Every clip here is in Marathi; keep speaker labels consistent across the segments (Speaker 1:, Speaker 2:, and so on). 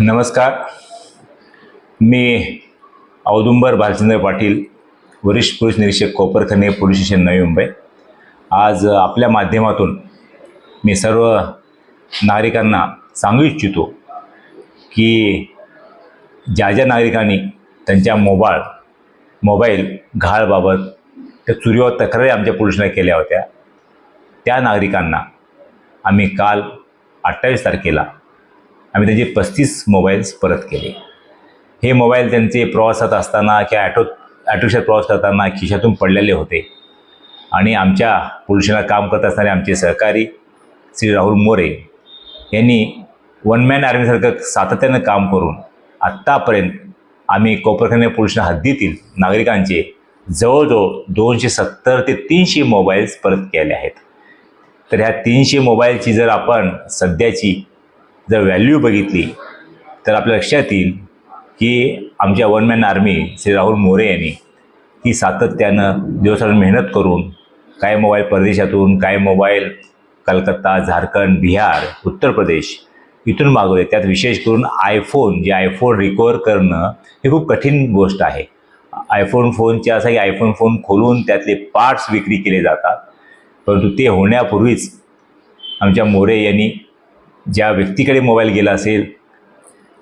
Speaker 1: नमस्कार. मी औदुंबर भालचंद्र पाटील वरिष्ठ पोलीस निरीक्षक कोपरखने पोलीस स्टेशन नवी मुंबई. आज आपल्या माध्यमातून मी सर्व नागरिकांना सांगू इच्छितो की ज्या ज्या नागरिकांनी त्यांच्या मोबाईल मोबाईल घाळबाबत त्या चुरीवर तक्रारी आमच्या पोलिसांना केल्या होत्या त्या नागरिकांना आम्ही काल अठ्ठावीस तारखेला आम्ही त्यांचे पस्तीस मोबाईल्स परत केले. हे मोबाईल त्यांचे प्रवासात असताना किंवा ॲटो ॲटोरिक्षात प्रवास करताना खिशातून पडलेले होते. आणि आमच्या पोलिसांना काम करत असणारे आमचे सहकारी श्री राहुल मोरे यांनी वन मॅन आर्मीसारखं सातत्यानं काम करून आत्तापर्यंत आम्ही कोपरखंड पोलीस हद्दीतील नागरिकांचे जवळजवळ दोनशे सत्तर ते तीनशे मोबाईल्स परत केले आहेत. तर ह्या तीनशे मोबाईलची जर आपण सध्याची जर व्हॅल्यू बघितली तर आपल्या लक्षात येईल की आमच्या one man army Shri Rahul More यांनी ती सातत्यानं दिवसावर मेहनत करून काय मोबाईल परदेशातून काय मोबाईल कलकत्ता झारखंड बिहार उत्तर प्रदेश इथून मागवले. त्यात विशेष करून आयफोन जे आयफोन रिकवर करणं हे खूप कठीण गोष्ट आहे. आयफोन फोनचे असं की आयफोन फोन खोलून त्यातले पार्ट्स विक्री केले जातात. परंतु ते होण्यापूर्वीच आमच्या मोरे यांनी ज्या व्यक्तीकडे मोबाईल गेला असेल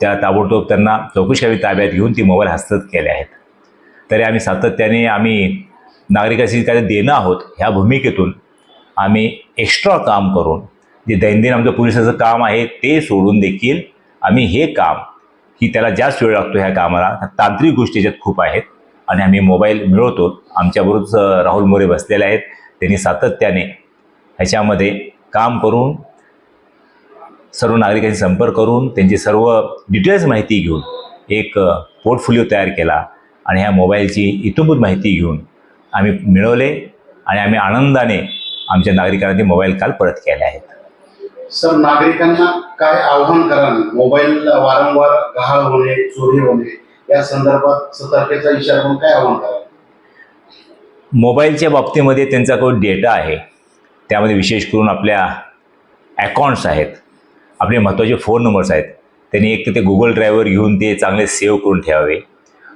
Speaker 1: त्या ताबडतोब त्यांना चौकशावी ताब्यात घेऊन ती मोबाईल हस्तगत केले आहेत. तरी आम्ही सातत्याने आम्ही नागरिकांशी काय देणं आहोत ह्या भूमिकेतून आम्ही एक्स्ट्रा काम करून जे दैनंदिन आमचं पोलिसाचं काम आहे ते सोडून देखील आम्ही हे काम की त्याला जास्त वेळ लागतो ह्या कामाला तांत्रिक गोष्टी ज्यात खूप आहेत. आणि आम्ही मोबाईल मिळवतो आमच्याबरोबरच राहुल मोरे बसलेले आहेत त्यांनी सातत्याने ह्याच्यामध्ये काम करून सर्व नागरिकांशी संपर्क करून त्यांची सर्व डिटेल्स माहिती घेऊन एक पोर्टफोलिओ तयार केला आणि ह्या मोबाईलची इतंभूत माहिती घेऊन आम्ही मिळवले आणि आम्ही आनंदाने आमच्या नागरिकांना ते मोबाईल काल परत केले आहेत.
Speaker 2: सर नागरिकांना काय आव्हान कराल मोबाईल वारंवार गहाळ होणे चोरी होणे या संदर्भात सतर्कतेचा इशारा म्हणून काय आव्हान कराल
Speaker 1: मोबाईलच्या बाबतीमध्ये त्यांचा काही डेटा आहे. त्यामध्ये विशेष करून आपल्या अकाउंट्स आहेत. आपले महत्त्वाचे फोन नंबर्स आहेत. त्यांनी एक तर ते गुगल ड्रायव्हर घेऊन ते चांगले सेव्ह करून ठेवावे.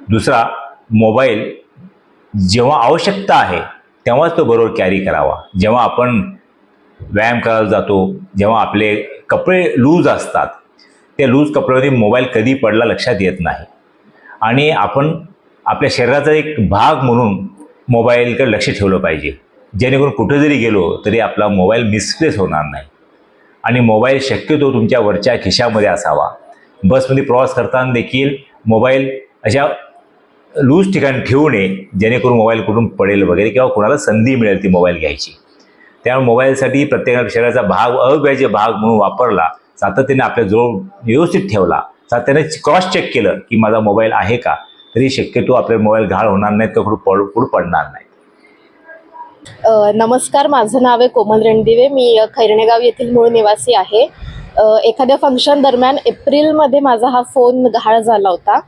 Speaker 1: दुसरा मोबाईल जेव्हा आवश्यकता आहे तेव्हाच तो बरोबर कॅरी करावा. जेव्हा आपण व्यायाम करायला जातो जेव्हा आपले कपडे लूज असतात त्या लूज कपड्यामध्ये मोबाईल कधी पडला लक्षात येत नाही. आणि आपण आपल्या शरीराचा एक भाग म्हणून मोबाईलकडे लक्ष ठेवलं पाहिजे. जेणेकरून कुठं जरी गेलो तरी आपला मोबाईल मिसप्लेस होणार नाही. आणि मोबाईल शक्यतो तुमच्या वरच्या खिशामध्ये असावा. बसमध्ये प्रवास करताना देखील मोबाईल अशा लूज ठिकाणी ठेवू नये जेणेकरून मोबाईल कुठून पडेल वगैरे किंवा कोणाला संधी मिळेल ती मोबाईल घ्यायची. त्यामुळे मोबाईलसाठी प्रत्येक शरीराचा भाग अव्याज्य भाग म्हणून वापरला सातत्याने आपल्या जवळ व्यवस्थित ठेवला सातत्याने क्रॉस चेक केलं की माझा मोबाईल आहे का? तरी शक्यतो आपले मोबाईल घाळ होणार नाहीत किंवा कुठं पड कुठं पडणार नाही
Speaker 3: नमस्कार माझं नाव आहे कोमल रणदिवे. मी खैरणेगाव येथील मूळ निवासी आहे. एखाद्या फंक्शन दरम्यान एप्रिलमध्ये माझा हा फोन गहाळ झाला होता.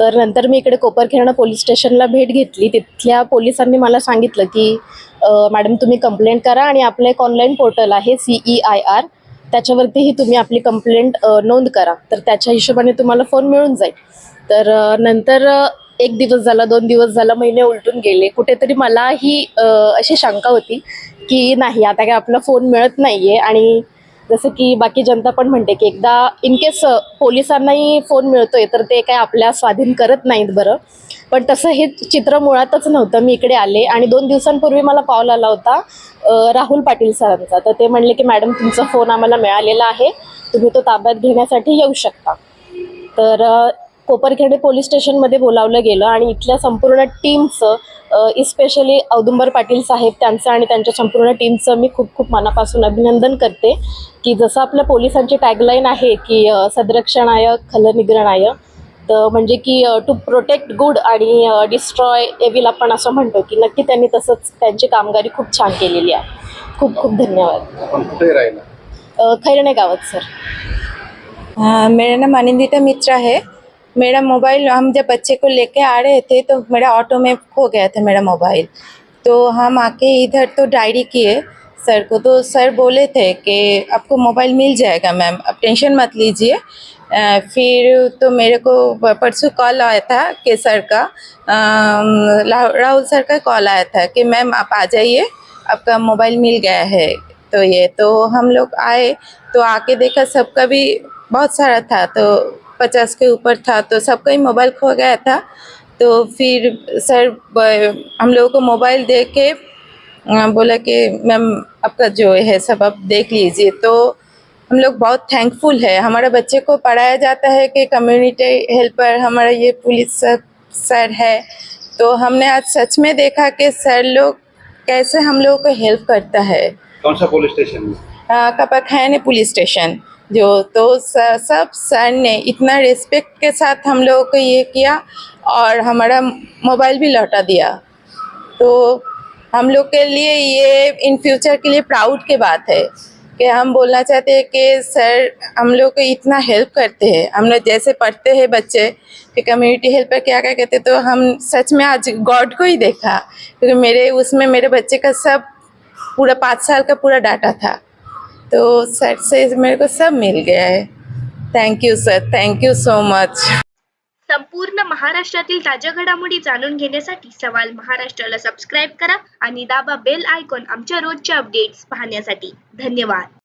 Speaker 3: तर नंतर मी इकडे कोपरखेरणा पोलीस स्टेशनला भेट घेतली. तिथल्या पोलिसांनी मला सांगितलं की मॅडम तुम्ही कंप्लेंट करा आणि आपलं एक ऑनलाईन पोर्टल आहे सी ई आय आर त्याच्यावरतीही तुम्ही आपली कंप्लेंट नोंद करा. तर त्याच्या हिशोबाने तुम्हाला फोन मिळून जाईल. तर नंतर एक दिवस झाला दोन दिवस झाला महिने उलटून गेले. कुठेतरी मला ही अशी शंका होती की नाही आता काय आपला फोन मिळत नाही आहे आणि जसं की बाकी जनता पण म्हणते की एकदा इन केस पोलिसांनाही फोन मिळतोय तर ते काय आपल्या स्वाधीन करत नाहीत बरं. पण तसं हे चित्र मुळातच नव्हतं. मी इकडे आले आणि दोन दिवसांपूर्वी मला पाऊल आला होता राहुल पाटील सरांचा. तर ते म्हणले की मॅडम तुमचा फोन आम्हाला मिळालेला आहे. तुम्ही तो ताब्यात घेण्यासाठी येऊ शकता. तर कोपरखेडे पोलीस स्टेशनमध्ये बोलावलं गेलं आणि इथल्या संपूर्ण टीमचं इस्पेशली औदुंबर पाटील साहेब त्यांचं आणि त्यांच्या संपूर्ण टीमचं मी खूप खूप मनापासून अभिनंदन करते की जसं आपल्या पोलिसांची टॅगलाईन आहे की सदरक्षणाय खलनिग्रणाय तर म्हणजे की टू प्रोटेक्ट गुड आणि डिस्ट्रॉय एविल आपण असं म्हणतो की नक्की त्यांनी तसंच त्यांची कामगिरी खूप छान केलेली आहे. खूप खूप धन्यवाद. खैरणे गावात सर.
Speaker 4: हाँ मेरा नाम अनिंदिता मित्रा है। मेरा मोबाइल, हम जब बच्चे को लेके आ रहे थे तो मेरा ऑटो में खो गया था मेरा मोबाइल। तो हम आके इधर तो डायरी किए सर को। तो सर बोले थे कि आपको मोबाइल मिल जाएगा मैम, आप टेंशन मत लीजिए। फिर तो मेरे को परसों कॉल आया था कि सर का राहुल सर का कॉल आया था कि मैम आप आ जाइए, आपका मोबाइल मिल गया है। तो ये तो हम लोग आए तो आके देखा सबका भी बहुत सारा था तो पचास के ऊपर था तो सबका ही मोबाइल खो गया था। तो फिर सर हम लोगों को मोबाइल दे के बोला कि मैम आपका जो है सब आप देख लीजिए। तो हम लोग बहुत थैंकफुल है। हमारे बच्चे को पढ़ाया जाता है कि कम्युनिटी हेल्पर हमारा ये पुलिस सर सर है। तो हमने आज सच में देखा कि सर लोग कैसे हम लोगों को हेल्प करता है।
Speaker 2: कौन सा पुलिस स्टेशन
Speaker 4: कपाखाने पुलिस स्टेशन जो तो सब सर ने इतना रिस्पेक्ट के साथ हम लोगों को ये किया और हमारा मोबाइल भी लौटा दिया। तो हम लोग के लिए ये इन फ्यूचर के लिए प्राउड की बात है कि हम बोलना चाहते हैं कि सर, हम लोग को इतना हेल्प करते हैं। हम लोग जैसे पढ़ते हैं बच्चे कि कम्युनिटी हेल्पर क्या क्या कहते तो हम सच में आज गॉड को ही देखा। क्योंकि मेरे, उसमें मेरे बच्चे का सब पूरा पाँच साल का पूरा डाटा था। तो सर से मेरे को सब मिल गया है। Thank you sir thank you so much
Speaker 5: संपूर्ण महाराष्ट्रातील ताज्या घडामोडी जाणून घेण्यासाठी सवाल महाराष्ट्राला सबस्क्राईब करा आणि दाबा बेल आयकॉन आमच्या रोजच्या अपडेट्स पाहण्यासाठी. धन्यवाद.